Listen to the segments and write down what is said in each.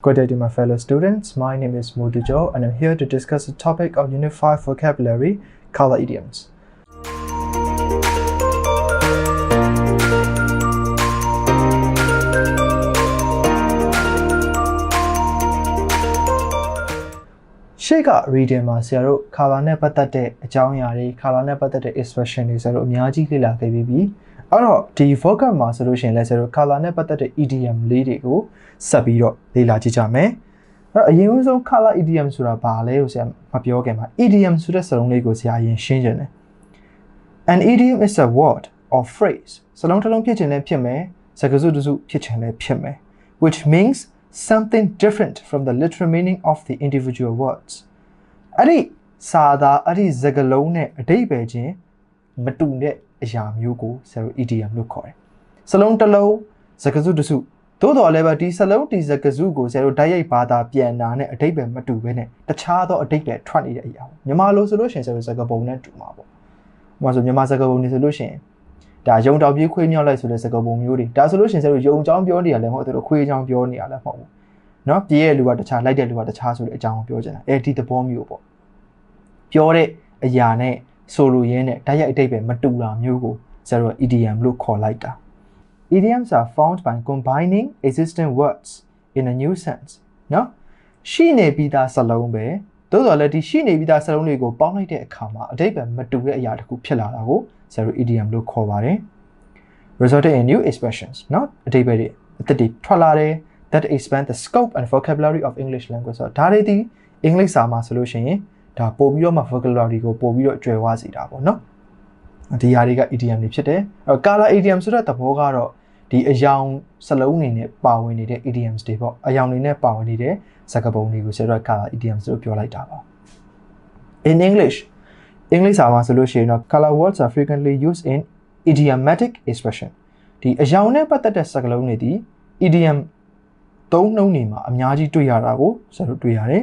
Good day to my fellow students. My name is Modujo and I'm here to discuss the topic of Unit 5 vocabulary, color idioms. ။ရှေ့က reading မှာဆရာတို့ color နဲ့ပတ်သက်တဲ့အကြောင်းအရာတွေ color နဲ့ပတ်သက်တဲ့ expression တွေဆရာတို့အများကြီးလေ့လာခဲ့ပြီးပြီ။ အဲ့တော့ဒီ vocab မှာဆိုလို့ရှိရင်လည်းဆရာတို့ color နဲ့ပတ်သက်တဲ့ idiom လေးတွေကိုဆက်ပြီးတော့လေ့လာကြည့်ကြမယ်။အဲ့တော့အရင်ဆုံး color idiom ဆိုတာဘာလဲကိုဆရာမပြောခင်မှာ idiom ဆိုတဲ့စကားလုံးလေးကိုဆရာအရင်ရှင်းချင်တယ်။ An idiom is a word or phrase စလုံးတစ်လုံးဖြစ်ချင်လည်းဖြစ်မယ်စကားစုတစ်စုဖြစ်ချင်လည်းဖြစ်မယ် which means something different from the literal meaning of the individual words အဲ့ဒီစာသားအဲ့ဒီစကားလုံးနဲ့အဓိပ္ပာယ်ချင်းမတူတဲ့ အရာမျိုးကိုဆရာတို့ idiom လို့ခေါ်တယ်။စလုံးတစ်လုံးစကားစုတစ်စုသို့တော်လည်းပဲဒီစလုံးဒီစကားစုကိုဆရာတို့ဓာတ်ရိုက်ဘာသာပြန်တာနဲ့အတိတ်ပဲမတူပဲနဲ့တခြားသောအတိတ်ပဲထွက်နေတဲ့အရာပေါ့မြန်မာလိုဆိုလို့ရှိရင်ဆရာတို့စကားပုံနဲ့တူမှာပေါ့။ဟိုမှာဆိုမြန်မာစကားပုံနေဆိုလို့ရှိရင်ဒါယုံတောင်ပြေးခွေးမြောက်လိုက်ဆိုတဲ့စကားပုံမျိုးတွေဒါဆိုလို့ရှိရင်ဆရာတို့ယုံချောင်းပြောနေရလဲမဟုတ်သူတို့ခွေးချောင်းပြောနေရလဲမဟုတ်ဘူး။နော်ပြေးရဲ့လူကတခြားလိုက်တဲ့လူကတခြားဆိုတဲ့အကြောင်းကိုပြောချင်တာ။အဲဒီသဘောမျိုးပေါ့။ပြောတဲ့အရာနဲ့ ဆိုလိုရင်းနဲ့တိုက်ရိုက်အတိတ်ပဲမတူတာမျိုးကိုဇာတ်ရ idiom လို့ခေါ်လိုက်တာ idioms are formed by combining existing words in a new sense နော်ရှိနေပြီးသားစလုံးပဲသို့တော်လည်းဒီရှိနေပြီးသားစလုံးတွေကိုပေါင်းလိုက်တဲ့အခါမှာအတိတ်ပဲမတူတဲ့အရာတစ်ခုဖြစ်လာတာကိုဇာတ်ရ idiom လို့ခေါ်ပါတယ် resulted in new expressions နော်အတိတ်ပဲတွေအတိတ်တွေထွက်လာတယ် that expand the scope and vocabulary of English language ဆိုတော့ဒါတွေဒီအင်္ဂလိပ်စာမှာဆိုလို့ရှိရင် ဒါပို့ပြီးတော့မှ vocabulary ကိုပို့ပြီးတော့ကျွယ်ဝစေတာပေါ့နော်ဒီဟာတွေက idiom တွေဖြစ်တယ်အဲ color idiom ဆိုတဲ့သဘောကတော့ဒီအယောင်စလုံးအနေနဲ့ပါဝင်နေတဲ့ idioms တွေပေါ့အယောင်တွေနဲ့ပါဝင်နေတဲ့စကားပုံတွေကိုဆရာတို့ color idioms လို့ပြောလိုက်တာပါ in english အင်္ဂလိပ်စာမှာဆိုလို့ရှိရင်တော့ color words are frequently used in idiomatic expression ဒီအယောင်နဲ့ပတ်သက်တဲ့စကားလုံးတွေဒီ idiom သုံးနှုန်းတွေမှာအများကြီးတွေ့ရတာကိုဆရာတို့တွေ့ရတယ်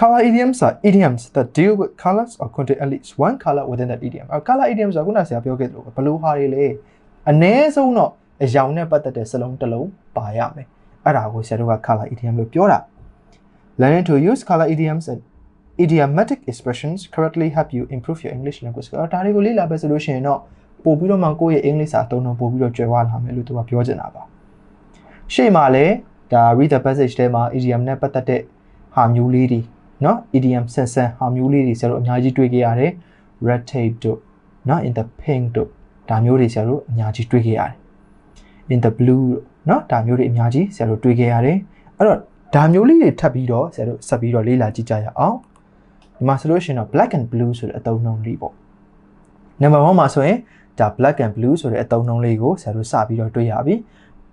color idioms are idioms that deal with colors or contain at least one color within that idiom အဲ color idioms ဆိုခုနဆရာပြောခဲ့သလိုဘလို့ဟာတွေလဲအ ਨੇ ဆုံးတော့အယောင်နဲ့ပတ်သက်တဲ့စလုံးတစ်လုံးပါရမယ်အဲ့ဒါကိုဆရာတို့က color idiom လို့ပြောတာ learning to use color idioms and idiomatic expressions correctly help you improve your english language အဲ့ဒါတွေကိုလေ့လာပဲဆိုလို့ရှိရင်တော့ပို့ပြီးတော့မှကိုယ့်ရဲ့အင်္ဂလိပ်စာအသုံးတော့ပို့ပြီးတော့ကျွယ်ဝလာမယ်လို့သူကပြောချင်တာပါရှေ့မှာလည်းဒါ read the passage ထဲမှာ idiom နဲ့ပတ်သက်တဲ့ဟာမျိုးလေးတွေ နော် EDM ဆန်ဆန်ဟာမျိုးလေးတွေဆရာတို့အများကြီးတွေ့ခဲ့ရတယ် red tape တို့နော် in the pink တို့ဒါမျိုးတွေဆရာတို့အများကြီးတွေ့ခဲ့ရတယ် in the blue တို့နော်ဒါမျိုးတွေအများကြီးဆရာတို့တွေ့ခဲ့ရတယ်အဲ့တော့ဒါမျိုးလေးတွေထပ်ပြီးတော့ဆရာတို့ဆက်ပြီးတော့လေ့လာကြည့်ကြရအောင်ဒီမှာဆိုလို့ရှိရင်တော့ black and blue ဆိုတဲ့အသုံးနှုန်းလေးပေါ့ number 1မှာဆိုရင်ဒါ black and blue ဆိုတဲ့အသုံးနှုန်းလေးကိုဆရာတို့စပြီးတော့တွေ့ရပြီ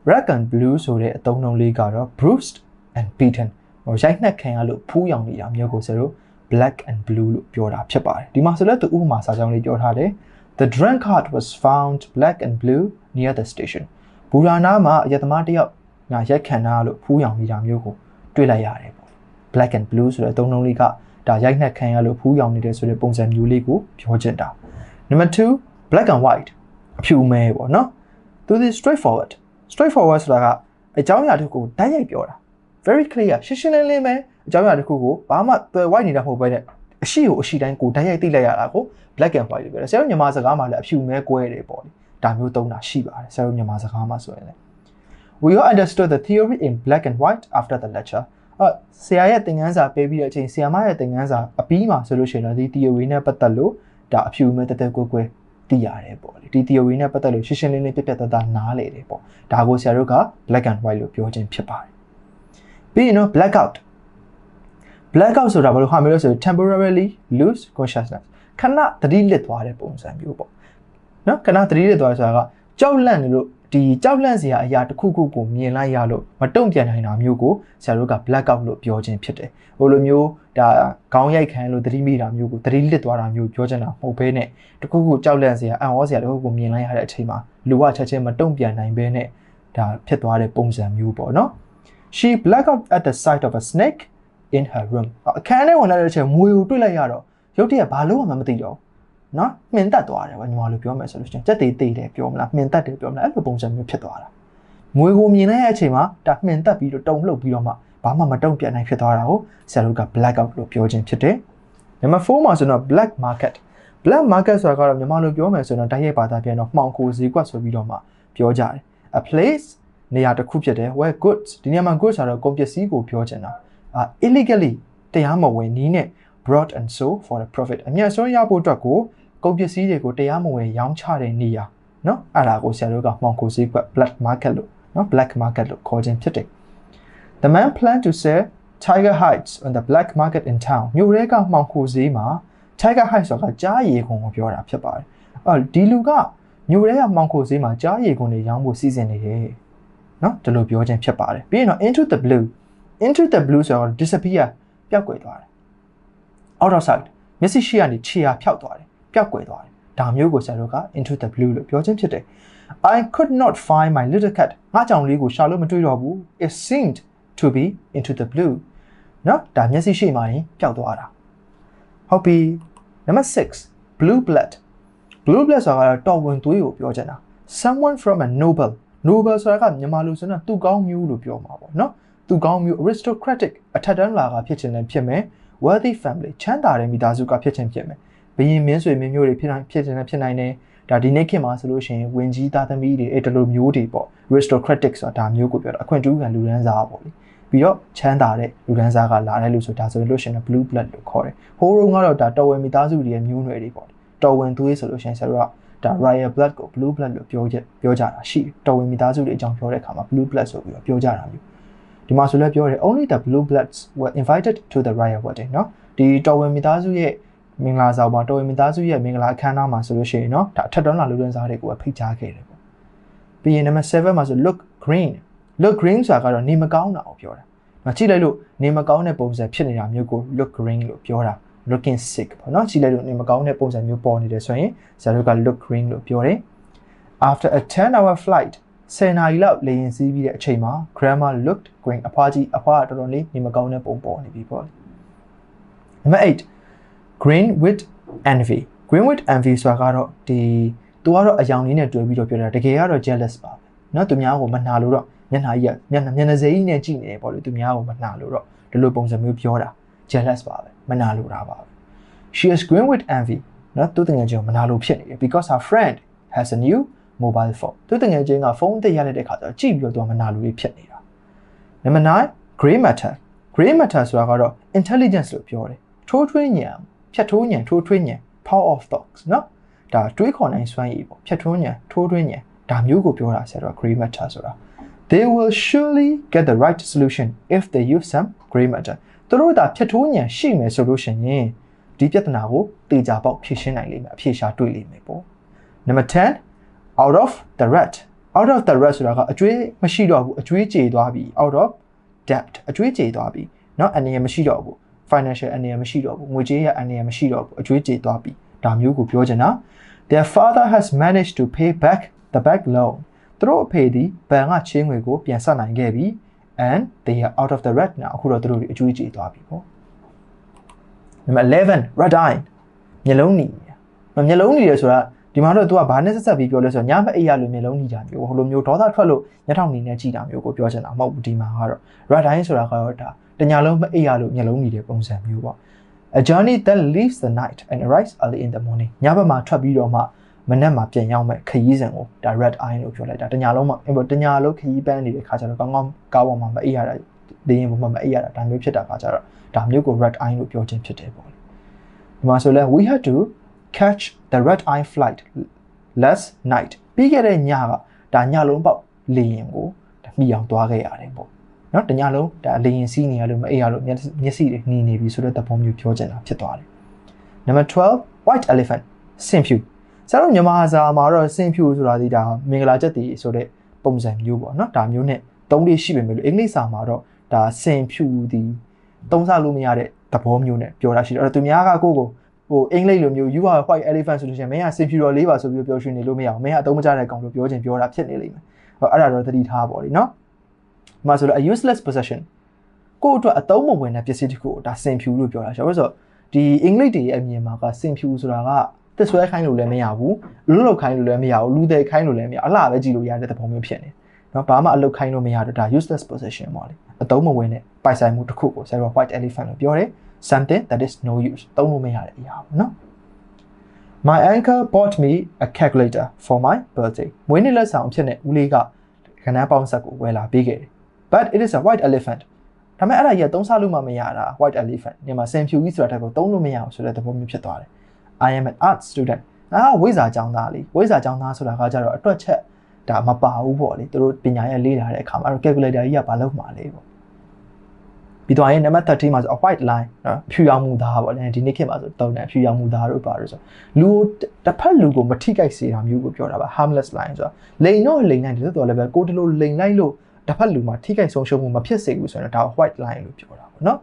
black and blue ဆိုတဲ့အသုံးနှုန်းလေးကတော့ bruised and beaten ရိုက်နှက်ခံရလို့ဖူးယောင်နေတာမျိုးကိုဆရာတို့ black and blue လို့ပြောတာဖြစ်ပါတယ်ဒီမှာဆိုလည်းသူဥပမာစာကြောင်းလေးပြောထားတယ် The drunkard was found black and blue near the station ဘူရာနာမှာအယက်သမားတယောက်ငါရိုက်ခံရလို့ဖူးယောင်နေတာမျိုးကိုတွေ့လိုက်ရတယ်ပေါ့ black and blue ဆိုတဲ့အသုံးအနှုန်းလေးကဒါရိုက်နှက်ခံရလို့ဖူးယောင်နေတဲ့ဆိုတဲ့ပုံစံမျိုးလေးကိုပြောချင်တာ Number 2 black and white အဖြူမဲပေါ့နော်သူဒီ straightforward straightforward ဆိုတာကအကြောင်းအရာတစ်ခုကိုတိုက်ရိုက်ပြောတာ very clear ရှင်းရှင်းလင်းလင်းပဲအကြောင်းအရာတစ်ခုကိုဘာမှသွယ်ဝိုက်နေတာမဟုတ်ဘဲနဲ့အရှိကိုအရှိတိုင်းကိုတိုက်ရိုက်သိလိုက်ရတာကို black and white လို့ပြောတယ်ဆရာတို့မြန်မာစကားမှာလည်းအဖြူမဲကွဲတယ်ပေါ့လေဒါမျိုးသုံးတာရှိပါတယ်ဆရာတို့မြန်မာစကားမှာဆိုရင်လည်း we all understood the theory in black and white after the lecture အဆရာရဲ့သင်ခန်းစာပေးပြီးတဲ့အချိန်ဆရာမရဲ့သင်ခန်းစာအပြီးမှာဆိုလို့ရှိရင်တော့ဒီ theory နဲ့ပတ်သက်လို့ဒါအဖြူမဲတက်တက်ကွဲကွဲသိရတယ်ပေါ့လေဒီ theory နဲ့ပတ်သက်လို့ရှင်းရှင်းလင်းလင်းပြပြတသားနားလေတယ်ပေါ့ဒါကိုဆရာတို့က black and white လို့ပြောခြင်းဖြစ်ပါတယ် ပြီးရင်တော့ blackout blackout ဆိုတာဘာလို့ဟာမျိုးလဲဆိုတော့ temporarily lose consciousness ခဏသတိလစ်သွားတဲ့ပုံစံမျိုးပေါ့နော်ခဏသတိလစ်သွားဆိုတာကကြောက်လန့်နေလို့ဒီကြောက်လန့်စရာအရာတစ်ခုခုကိုမြင်လိုက်ရလို့မတုံ့ပြန်နိုင်တာမျိုးကိုဆရာတို့က blackout လို့ပြောခြင်းဖြစ်တယ်ဟိုလိုမျိုးဒါခေါင်းရိုက်ခံလို့သတိမိတာမျိုးကိုသတိလစ်သွားတာမျိုးပြောချင်တာမဟုတ်ဘဲနဲ့တခုခုကြောက်လန့်စရာအံ့ဩစရာတခုခုမြင်လိုက်ရတဲ့အချိန်မှာလူကချက်ချင်းမတုံ့ပြန်နိုင်ဘဲနဲ့ဒါဖြစ်သွားတဲ့ပုံစံမျိုးပေါ့နော် she blacked out at the sight of a snake in her room အခန်းထဲဝင်လာတဲ့အချိန်မွေကိုတွေ့လိုက်ရတော့ရုတ်တရက်ဘာလို့မှမသိတော့နော်မှင်တက်သွားတယ်ဗျညီမလိုပြောမယ်ဆိုလို့ရှိရင်စက်သေးသေးတယ်ပြောမလားမှင်တက်တယ်ပြောမလားအဲ့လိုပုံစံမျိုးဖြစ်သွားတာမွေကိုမြင်လိုက်တဲ့အချိန်မှာဒါမှင်တက်ပြီးတော့တုံလှုပ်ပြီးတော့မှဘာမှမတုံ့ပြန်နိုင်ဖြစ်သွားတာကိုဆရာတို့က black out လို့ပြောခြင်းဖြစ်တယ်နံပါတ်4မှာဆိုတော့ black market black market ဆိုတာကတော့မြန်မာလိုပြောမယ်ဆိုတော့တိုက်ရိုက်ဘာသာပြန်တော့မှောင်ခိုဈေးကွက်ဆိုပြီးတော့မှပြောကြတယ် a place နေရာတစ်ခုဖြစ်တယ် where goods ဒီနေရာမှာ goods ဆိုတော့ကုန်ပစ္စည်းကိုပြောချင်တာအာ illegally တရားမဝင်နီးနဲ့ brought and sold for the profit အမြတ်ဆုံးရဖို့အတွက်ကိုကုန်ပစ္စည်းတွေကိုတရားမဝင်ရောင်းချတဲ့နေရာเนาะအဲ့ဒါကိုဆရာတို့ကမှောင်ခိုဈေးကွက် black market လို့เนาะ black market လို့ခေါ်ခြင်းဖြစ်တယ် The man planned to sell Tiger Heights on the black market in town မြို့ရဲကမှောင်ခိုဈေးမှာ Tiger Heights ဆိုတာကြားရည်ကုန်ကိုပြောတာဖြစ်ပါတယ်အော်ဒီလူကမြို့ရဲကမှောင်ခိုဈေးမှာကြားရည်ကုန်တွေရောင်းဖို့စီစဉ်နေတယ် เนาะဒီလိုပြောခြင်းဖြစ်ပါတယ်ပြီးရင်တော့ into the blue into the blue ဆိုတော့ disappear ပျောက်ကွယ်သွားတယ် out of sight မျက်စိရှိကနေခြေရာဖျောက်သွားတယ်ပျောက်ကွယ်သွားတယ်ဒါမျိုးကိုဆရာတို့က into the blue လို့ပြောခြင်းဖြစ်တယ် I could not find my little cat ငါကြောင်လေးကိုရှာလို့မတွေ့တော့ဘူး it seemed to be into the blue เนาะဒါမျက်စိရှိမှရင်ပျောက်သွားတာဟုတ်ပြီ number 6 blue blood blue blood ဆိုတာကတော့တော်ဝင်သွေးကိုပြောချင်တာ someone from a noble Noble ဆိုတာကမြန်မာလူဆိုတော့သူကောင်းမျိုးလို့ပြောမှာပေါ့နော်သူကောင်းမျိုး aristocratic အထက်တန်းလာကဖြစ်ခြင်းလည်းဖြစ်မယ် wealthy family ချမ်းသာတဲ့မိသားစုကဖြစ်ခြင်းဖြစ်မယ်ဘရင်မင်းဆွေမင်းမျိုးတွေဖြစ်နိုင်ဖြစ်ခြင်းလည်းဖြစ်နိုင်တယ်ဒါဒီနေ့ခေတ်မှာဆိုလို့ရှိရင်ဝင်ကြီးသားသမီးတွေအဲ့တလိုမျိုးတွေပေါ့ aristocratic ဆိုတာဒါမျိုးကိုပြောတာအခွင့်အရေးကလူရန်စားပေါ့လေပြီးတော့ချမ်းသာတဲ့လူဒန်းစားကလာတဲ့လူဆိုဒါဆိုလို့ရှိရင် blue blood လို့ခေါ်တယ်။ဟိုးရုံကတော့ဒါတော်ဝင်မိသားစုတွေရဲ့မျိုးနွယ်တွေပေါ့။တော်ဝင်သွေးဆိုလို့ရှိရင်ဆရာတို့က ဒါ royal blood ကို blue blood လို့ပြောချက်ပြောကြတာရှိတော်ဝင်မိသားစုတွေအကြောင်းပြောတဲ့အခါမှာ blue blood ဆိုပြီးတော့ပြောကြတာမျိုးဒီမှာဆိုလည်းပြောတယ် only the blue bloods were invited to the royal wedding เนาะဒီတော်ဝင်မိသားစုရဲ့မင်္ဂလာဆောင်မှာတော်ဝင်မိသားစုရဲ့မင်္ဂလာအခမ်းအနားမှာဆိုလို့ရှိရင်เนาะဒါအထက်တန်းလာလူဒန်းစားတွေကိုဖိတ်ကြားခဲ့တယ်ပေါ့ပြီးရင် number 7မှာဆို look green look green ဆိုတာကတော့နေမကောင်းတာကိုပြောတာ။နော်ကြည့်လိုက်လို့နေမကောင်းတဲ့ပုံစံဖြစ်နေတာမျိုးကို look green လို့ပြောတာ looking sick ပေါ့နော်ကြည့်လိုက်လို့နေမကောင်းတဲ့ပုံစံမျိုးပေါ်နေတယ်ဆိုရင်ဇာတို့က look green လို့ပြောတယ်။ After a 10 hour flight 10နာရီလောက်လေယာဉ်စီးပြီးတဲ့အချိန်မှာ grandma looked green အဖွားကြီးအဖွားတော်တော်လေးနေမကောင်းတဲ့ပုံပေါ်နေပြီပေါ့။ Number 8 green with envy green with envy ဆိုတာကတော့ဒီသူကတော့အယောင်လေးနဲ့တွဲပြီးတော့ပြောတာတကယ်ကတော့ jealous ပါပဲเนาะသူများကိုမနှာလို့တော့မျက်နှာကြီးကမျက်နှာမျက်နှာစိကြီးနဲ့ကြည့်နေပေါ့လေသူများကိုမနှာလို့တော့ဒီလိုပုံစံမျိုးပြောတာ jealous ပါပဲ မနာလိုတာပါပဲ she is green with envy နော်သူတငယ်ချင်းကိုမနာလိုဖြစ်နေတယ် because her friend has a new mobile phone သူတငယ်ချင်းကဖုန်းအသစ်ရလိုက်တဲ့အခါကျတော့ကြည့်ပြီးတော့သူကမနာလိုဖြစ်နေတာ number 9 gray matter gray matter ဆိုတာကတော့ intelligence လို့ပြောတယ်ထိုးထွင်းဉာဏ်ဖြတ်ထိုးဉာဏ်ထိုးထွင်းဉာဏ် power of thoughts နော်ဒါတွေးခေါ်နိုင်စွမ်းရည်ပေါ့ဖြတ်ထွန်းဉာဏ်ထိုးထွင်းဉာဏ်ဒါမျိုးကိုပြောတာဆရာတော် gray matter ဆိုတာ they will surely get the right solution if they use some gray matter သူတို့ဒါဖြတ်ထိုးဉာဏ်ရှိမယ်ဆိုလို့ရှိရင်ဒီပြဿနာကိုတေချာပေါက်ဖြေရှင်းနိုင်လိမ့်မယ်အဖြေရှာတွေ့လိမ့်မယ်ပေါ့ number 10 out of the rat out of the rat ဆိုတာကအကျွေးမရှိတော့ဘူးအကျွေးကြေသွားပြီ out of debt အကျွေးကြေသွားပြီเนาะအနေရမရှိတော့ဘူး financial အနေရမရှိတော့ဘူးငွေကြေးရအနေရမရှိတော့ဘူးအကျွေးကြေသွားပြီဒါမျိုးကိုပြောချင်တာ their father has managed to pay back the back loan သူတို့အဖေသည်ဘဏ်ကချင်းငွေကိုပြန်ဆက်နိုင်ခဲ့ပြီ and they are out of the red now အခုတော့သူတို့အကျွေးကြေသွားပြီပေါ့ number 11 red eye မျက်လုံးနီမျက်လုံးနီရဆိုတာဒီမှာတော့ तू ကဘာနဲ့ဆက်ဆက်ပြီးပြောလဲဆိုတော့ညမအိပ်ရလို့မျက်လုံးနီတာမျိုးဟိုလိုမျိုးဒေါသထွက်လို့ညထောင်နေနဲ့ကြည်တာမျိုးကိုပြောချင်တာမဟုတ်ဘူးဒီမှာကတော့ red eye ဆိုတာကတော့ဒါတညာလုံးမအိပ်ရလို့မျက်လုံးနီတဲ့ပုံစံမျိုးပေါ့ a journey that leaves the night and arrives early in the morning ညဘက်မှာထွက်ပြီးတော့မှ မနေ့မှာပြန်ရောက်မဲ့ခရီးစဉ်ကိုဒါ red eye လို့ပြောလိုက်တာတညာလုံးမှာအင်တညာလုံးခရီးပန်းနေတဲ့ခါကျတော့ကောင်းကောင်းကားပေါ်မှာမအိပ်ရတာလေရင်ပေါ်မှာမအိပ်ရတာဒါမျိုးဖြစ်တာခါကျတော့ဒါမျိုးကို red eye လို့ပြောခြင်းဖြစ်တယ်ပေါ့ဒီမှာဆိုလဲ we had to catch the red eye flight last night ပြီးခဲ့တဲ့ညကဒါညလုံးပေါက်လေရင်ကိုမိအောင်သွားခဲ့ရတယ်ပေါ့နော်တညလုံးဒါလေရင်စီးနေရလို့မအိပ်ရလို့မျက်စိတွေနှီးနေပြီဆိုတဲ့သဘောမျိုးပြောချင်တာဖြစ်သွားတယ် number 12 white elephant ဆင်ဖြူ ဆရာတို့မြန်မာစာမှာတော့ဆင်ဖြူဆိုတာဒီဒါမင်္ဂလာချက်တီဆိုတဲ့ပုံစံမျိုးပေါ့နော်ဒါမျိုးနဲ့သုံးလေးရှိပေမဲ့လို့အင်္ဂလိပ်စာမှာတော့ဒါဆင်ဖြူဒီသုံးစားလို့မရတဲ့သဘောမျိုးနဲ့ပြောတာရှိတယ်အဲ့တော့သူများကကိုကိုဟိုအင်္ဂလိပ်လိုမျိုး you are white elephant ဆိုလို့ရှိရင်မင်းကဆင်ဖြူတော်လေးပါဆိုပြီးပြောရှင်နေလို့မရအောင်မင်းကအသုံးမကျတဲ့ကောင်လို့ပြောချင်ပြောတာဖြစ်နေလိမ့်မယ်ဟောအဲ့ဒါတော့သတိထားပါလိမ့်နော်ဒီမှာဆိုတော့ a useless possession ကိုယ့်အတွက်အသုံးမဝင်တဲ့ပစ္စည်းတစ်ခုကိုဒါဆင်ဖြူလို့ပြောတာဆိုတော့ဒီအင်္ဂလိပ်တွေရဲ့အမြင်မှာကဆင်ဖြူဆိုတာက တစ်ဆွဲခိုင်းလို့လည်းမရဘူးလူလုတ်ခိုင်းလို့လည်းမရဘူးလူတဲ့ခိုင်းလို့လည်းမရအလှပဲကြည့်လို့ရတဲ့သဘောမျိုးဖြစ်နေနော်ဘာမှအလုတ်ခိုင်းလို့မရတော့ဒါ useless position ပေါ့လေအတုံးမဝင်တဲ့ပိုက်ဆိုင်မှုတစ်ခုကိုဆရာက white elephant လို့ပြောတယ် something that is no use တုံးလို့မရတဲ့အရာပေါ့နော် My uncle bought me a calculator for my birthday မွေးနေ့လက်ဆောင်အဖြစ်နဲ့ဦးလေးကကဏ္ဍပေါင်းဆက်ကိုဝယ်လာပေးခဲ့တယ် but it is a white elephant ဒါပေမဲ့အဲ့ဒါကြီးကသုံးဆလို့မှမရတာ white elephant ညီမစင်ဖြူကြီးဆိုတာတစ်ခုသုံးလို့မရအောင်ဆိုတဲ့သဘောမျိုးဖြစ်သွားတယ် I am an art student အာဝိဇာကျောင်းသားလေးဝိဇာကျောင်းသားဆိုတာကကြတော့အတွက်ချက်ဒါမပါဘူးပေါ့လေသူတို့ပညာရဲ့လေ့လာတဲ့အခါမှာအဲ့တော့ calculator ကြီးကဘာလုပ်မှာလဲပေါ့ပြီးတော့ရင်နံပါတ်13မှာဆို a white line နော်ဖြူရောင်မူသားပေါ့လေဒီနေ့ခေတ်မှာဆိုတုံးတယ်ဖြူရောင်မူသားတို့ပါလို့ဆိုလူကိုတစ်ဖက်လူကိုမထိခိုက်စေတာမျိုးကိုပြောတာပါ harmless line ဆိုတာလိန်တော့လိန်နိုင်တယ်ဆိုတော့လည်းပဲကိုတလို့လိန်လိုက်လို့တစ်ဖက်လူမှာထိခိုက်ဆုံးရှုံးမှုမဖြစ်စေဘူးဆိုရင်ဒါ white line လို့ပြောတာပေါ့နော်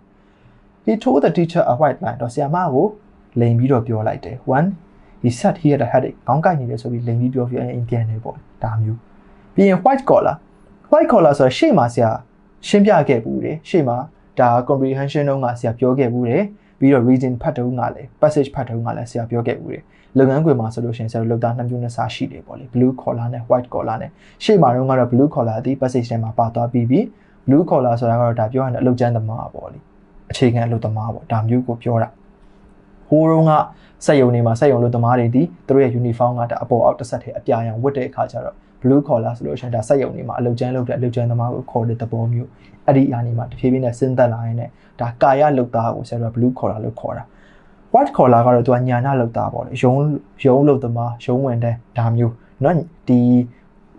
he told the teacher a white line တော့ဆရာမကို လိန်ပြီးတော့ပြောလိုက်တယ် one he said he had a headache ခေါင်းကိုက်နေတယ်ဆိုပြီးလိန်ပြီးပြောပြီးအိမ်ပြန်နေပေါ့ဒါမျိုးပြီးရင် white collar white collar ဆိုတော့ရှေ့မှာဆရာရှင်းပြခဲ့ဘူးတယ်ရှေ့မှာဒါ comprehension တုန်းကဆရာပြောခဲ့ဘူးတယ်ပြီးတော့ reading ဖတ်တုန်းကလည်း passage ဖတ်တုန်းကလည်းဆရာပြောခဲ့ဘူးတယ်လုပ်ငန်းခွင်မှာဆိုလို့ရှိရင်ဆရာတို့လောက်သားနှစ်မျိုးနှစ်စားရှိတယ်ပေါ့လေ blue collar နဲ့ white collar နဲ့ရှေ့မှာတော့ကတော့ blue collar အသီး passage ထဲမှာပါသွားပြီးပြီး blue collar ဆိုတာကတော့ဒါပြောရရင်အလုပ်ကျန်းသမားပေါ့လေအခြေခံအလုပ်သမားပေါ့ဒါမျိုးကိုပြောတာ ဟိုးတုန်းကစက်ယုံတွေမှာစက်ယုံလို့သမားတွေဒီသူတို့ရဲ့ uniform ကဒါအပေါ်အောက်တစ်ဆက်တည်းအပြာရောင်ဝတ်တဲ့အခါကျတော့ blue collar ဆိုလို့ရှိရင်ဒါစက်ယုံတွေမှာအလုပ်ကျန်းလုပ်တဲ့အလုပ်ကျန်းသမားကိုခေါ်တဲ့သဘောမျိုးအဲ့ဒီအားနေမှာတဖြည်းဖြည်းနဲ့စဉ်းသက်လာရင်လည်းဒါကာယလုပ်သားကိုဆရာတို့ blue collar လို့ခေါ်တာ white collar ကတော့သူကညာနာလုပ်သားပေါ့လေရုံးရုံးလုပ်သမားရုံးဝင်တဲ့ဒါမျိုးเนาะဒီ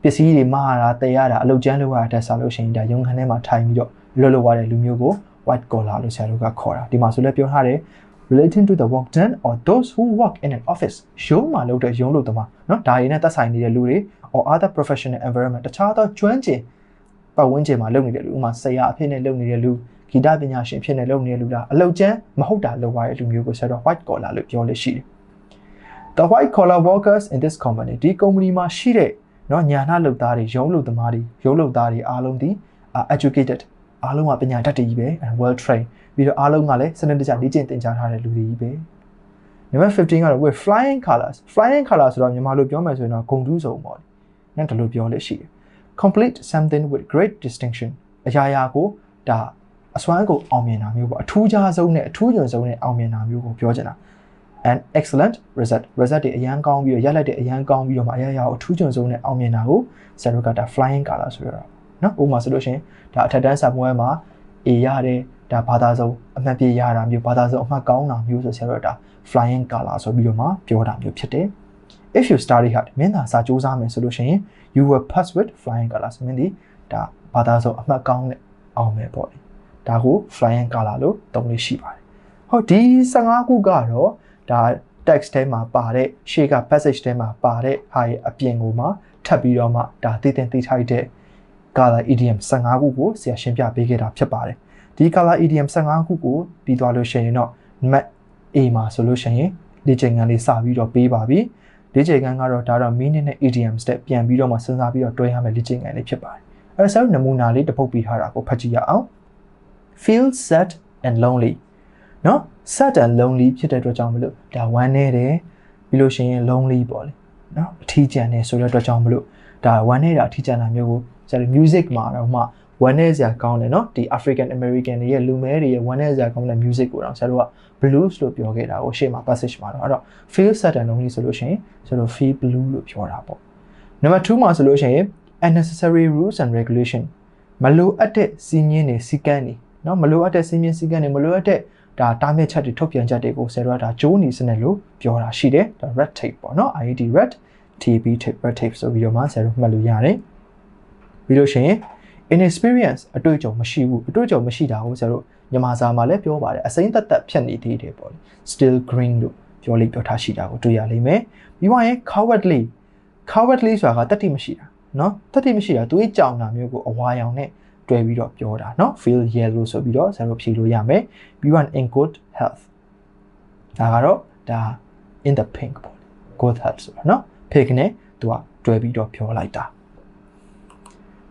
ပစ္စည်းတွေမှားတာတည်ရတာအလုပ်ကျန်းလုပ်ရတာဆက်လို့ရှိရင်ဒါရုံးခန်းထဲမှာထိုင်ပြီးတော့လွတ်လွတ်ရတဲ့လူမျိုးကို white collar လို့ဆရာတို့ကခေါ်တာဒီမှာဆိုလည်းပြောထားတယ် relating to the work done or those who work in an office ရုံးမှာလုပ်တဲ့ရုံးလုပ်သမားเนาะဒါရင်းနဲ့သက်ဆိုင်နေတဲ့လူတွေ or other professional environment တခြားသောကျွမ်းကျင်ပတ်ဝန်းကျင်မှာလုပ်နေတဲ့လူဥမာဆရာအဖြစ်နဲ့လုပ်နေတဲ့လူဂီတပညာရှင်အဖြစ်နဲ့လုပ်နေတဲ့လူလားအလုပ်ကျန်းမဟုတ်တာလုပ်ရတဲ့လူမျိုးကိုဆက်တော့ white collar လို့ပြောလို့ရှိတယ် The white collar workers in this company ဒီ company မှာရှိတဲ့เนาะညာနာလုပ်သားတွေရုံးလုပ်သမားတွေရုံးလုပ်သားတွေအားလုံးဒီ educated အားလုံးကပညာတတ်တွေကြီးပဲ and well trained ပြီးတော့အားလုံးကလည်းစနစ်တကျလေ့ကျင့်သင်ကြားထားတဲ့လူတွေကြီးပဲ Number 15ကတော့ with flying colors flying colors ဆိုတော့မြန်မာလိုပြောမယ်ဆိုရင်တော့ဂုံတူးစုံပေါ့လေ။နော်ဒီလိုပြောလို့ရှိတယ် complete something with great distinction အရာရာကိုဒါအစွမ်းကိုအောင်မြင်တာမျိုးပေါ့အထူးခြားဆုံးနဲ့အထူးညွန်ဆုံးနဲ့အောင်မြင်တာမျိုးကိုပြောချင်တာ an excellent result result တွေအရန်ကောင်းပြီးတော့ရလက်တွေအရန်ကောင်းပြီးတော့မှအရာရာကိုအထူးညွန်ဆုံးနဲ့အောင်မြင်တာကိုဆရာတို့ကဒါ flying color ဆိုရတာနော်ဥပမာဆိုလို့ရှိရင်ဒါအထက်တန်းစာပွဲမှာ A ရတယ် ဒါဘာသာဆုံးအမှတ်ပြရတာမျိုးဘာသာဆုံးအမှတ်ကောင်းတာမျိုးဆိုဆရာတို့ကဒါ flying color ဆိုပြီးတော့မှပြောတာမျိုးဖြစ်တယ် if you study hard မင်းသာစာစူးစမ်းမယ်ဆိုလို့ရှိရင် you will pass with flying colors မင်းဒီဒါဘာသာဆုံးအမှတ်ကောင်းနဲ့အောင်မယ်ပေါ့လေဒါကို flying color လို့သုံးလို့ရှိပါတယ်ဟုတ်ဒီ15ခုကတော့ဒါ text ထဲမှာပါတဲ့ရှေ့က passage ထဲမှာပါတဲ့ဟာရဲ့အပြင်ကိုမှထပ်ပြီးတော့မှဒါသိတင်သိထိုက်တဲ့ color idiom 15ခုကိုဆရာရှင်းပြပေးခဲ့တာဖြစ်ပါတယ် ဒီ color idiom 15ခုကိုပြီးသွားလို့ရှိရင်တော့ map A မှာဆိုလို့ရှိရင်လေ့ကျင့်ခန်းလေးစပြီးတော့ပေးပါပြီလေ့ကျင့်ခန်းကတော့ဒါတော့ meaning နဲ့ idioms တဲ့ပြန်ပြီးတော့မှစဉ်းစားပြီးတော့တွဲရမယ်လေ့ကျင့်ခန်းလေးဖြစ်ပါတယ်အဲဒါဆိုနမူနာလေးတစ်ပုဒ်ပြီးထားတာကိုဖတ်ကြည့်ရအောင် feel sad and lonely เนาะ sad and lonely ဖြစ်တဲ့အတွက်ကြောင့်မလို့ဒါဝမ်းနေတယ်ပြီးလို့ရှိရင် lonely ပေါ့လေเนาะအထီးကျန်နေဆိုတဲ့အတွက်ကြောင့်မလို့ဒါဝမ်းနေတာအထီးကျန်တာမျိုးကိုကျတော့ music မှာတော့မှ ဝမ်းနေစရာကောင်းတယ်เนาะဒီ African American တွေရဲ့လူမဲတွေရဲ့ဝမ်းနေစရာကောင်းတဲ့ music ကိုတော့ဆရာတို့က blues လို့ပြောခဲ့တာကိုရှေ့မှာ passage မှာတော့အဲ့တော့ feel sad and lonely ဆိုလို့ရှိရင်ဆရာတို့ feel blue လို့ပြောတာပေါ့ number 2မှာဆိုလို့ရှိရင် unnecessary rules and regulation မလိုအပ်တဲ့စီးညင်းတွေစီကန်းတွေเนาะမလိုအပ်တဲ့စီးညင်းစီကန်းတွေမလိုအပ်တဲ့ဒါတားမြစ်ချက်တွေထုတ်ပြန်ချက်တွေကိုဆရာတို့ကဒါဂျိုးနီစနစ်လို့ပြောတာရှိတယ်ဒါ red tape ပေါ့เนาะ IED red TB tape red tape ဆိုပြီးတော့မှဆရာတို့မှတ်လို့ရတယ်ပြီးလို့ရှိရင် inexperience အတွေ့အကြုံမရှိဘူးအတွေ့အကြုံမရှိတာကိုဆရာတို့မြန်မာစာမှာလည်းပြောပါတယ်အစိမ့်သက်သက်ဖြတ်နေသေးတယ်ပေါ့လေ still green လို့ပြောလိပြောထားရှိတာကိုတွေ့ရလိမ့်မယ်ပြီးမှရင် cowardly cowardly ဆိုတာကတတိမရှိတာเนาะတတိမရှိတာသူ့ကြောင်တာမျိုးကိုအဝါရောင်နဲ့တွဲပြီးတော့ပြောတာเนาะ feel yellow ဆိုပြီးတော့ဆရာတို့ဖြေလို့ရမယ်ပြီးမှ in good health ဒါကတော့ဒါ in the pink ပေါ့ good health ဆိုတာเนาะ pink နဲ့သူကတွဲပြီးတော့ပြောလိုက်တာ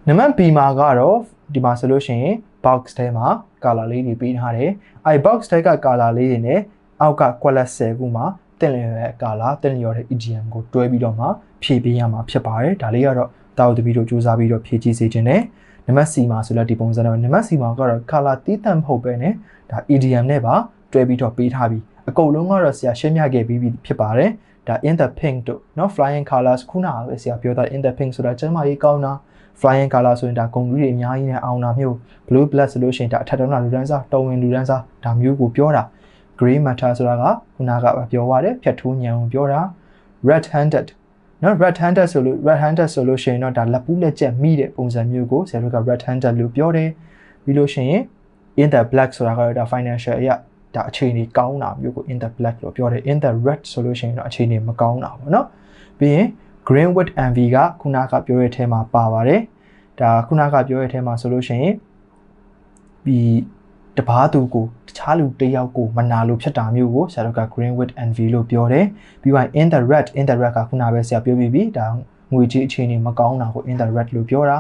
နံပါတ် B မှာကတော့ဒီမှာဆိုလို့ရှိရင် box ထဲမှာ color လေးတွေပေးထားတယ်အဲ box ထဲက color လေးတွေနဲ့အောက်က quality 10ခုမှာတင်လျော်တဲ့ color တင်လျော်တဲ့ idiom ကိုတွဲပြီးတော့မှဖြည့်ပေးရမှာဖြစ်ပါတယ်ဒါလေးကတော့ တာတို့တပီတို့စူးစမ်းပြီးတော့ဖြည့်ကြည့်စေခြင်းနဲ့နံပါတ် C မှာဆိုလည်းဒီပုံစံတော့နံပါတ် C မှာကတော့ color တီးတန့်မဟုတ်ပဲねဒါ EDM နဲ့ပါတွဲပြီးတော့ပေးထားပြီးအကုန်လုံးကတော့ဆရာရှင်းပြခဲ့ပြီးပြီဖြစ်ပါတယ်ဒါ in the pink တို့เนาะ flying colors ခုနကပဲဆရာပြောတာ in the pink ဆိုတာကျမ်းမာရေးကောင်းတာ flying color ဆိုရင်ဒါဂုံကြီးတွေအများကြီးနဲ့အောင်တာမျိုး blue blood ဆိုလို့ရှိရင်ဒါအထက်တုံးတာလူဒန်းစားတော်ဝင်လူဒန်းစားဒါမျိုးကိုပြောတာ gray matter ဆိုတာကခုနကပြောရတယ်ဖြတ်ထိုးညံကိုပြောတာ red handed နော် red handed ဆိုလို့ red handed ဆိုလို့ရှိရင်တော့ဒါလက်ပူးလက်ချက်မိတဲ့ပုံစံမျိုးကိုဆရာတို့က red handed လို့ပြောတယ်ပြီးလို့ရှိရင် in the black ဆိုတာကတော့ဒါ financial အရာဒါအခြေအနေကောင်းတာမျိုးကို in the black လို့ပြောတယ် in the red ဆိုလို့ရှိရင်တော့အခြေအနေမကောင်းတာပေါ့နော်ပြီးရင် green with envy ကခုနကပြောတဲ့အထဲမှာပါပါတယ်ဒါခုနကပြောတဲ့အထဲမှာဆိုလို့ရှိရင်ပြီးတပားသူကိုတခြားလူတစ်ယောက်ကိုမနာလို့ဖြစ်တာမျိုးကိုဆရာတို့က green with envy လို့ပြောတယ်ပြီးရင် in the red in the red ကခုနပဲဆရာပြောပြီးပြီဒါငွေကြေးအခြေအနေမကောင်းတာကို in the red လို့ပြောတာ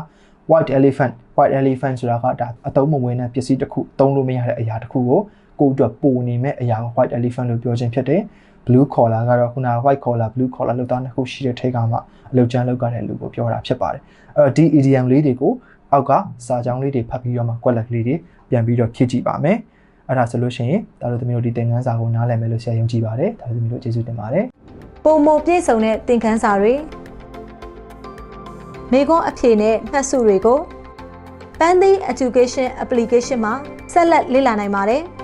white elephant white elephant ဆိုတာကဒါအသုံးမဝင်တဲ့ပစ္စည်းတစ်ခုသုံးလို့မရတဲ့အရာတစ်ခုကိုကိုယ့်အတွက်ပိုနေမဲ့အရာကို white elephant လို့ပြောခြင်းဖြစ်တယ် blue collar ကတော့ခုန white collar blue collar လောက်သားနှစ်ခုရှိတဲ့ထိတ်ကမှအလုပ်ကျန်းလုပ်ရတဲ့လူကိုပြောတာဖြစ်ပါတယ်အဲ့တော့ဒီ idiom လေးတွေကိုအောက်ကစာကြောင်းလေးတွေဖတ်ပြီးတော့မှကွက်လက်ကလေးတွေပြန်ပြီးတော့ဖြည့်ကြည့်ပါမယ်အဲ့ဒါဆိုလို့ရှိရင်ဒါတို့သမီးတို့ဒီသင်ခန်းစာကိုနားလည်မယ်လို့ဆရာယုံကြည်ပါတယ်ဒါတို့သမီးတို့ကျေးဇူးတင်ပါတယ်ပုံမပြည့်စုံတဲ့သင်ခန်းစာတွေမိခွန်းအဖြေနဲ့မှတ်စုတွေကို Pandy Education Application မှာဆက်လက်လေ့လာနိုင်ပါတယ်။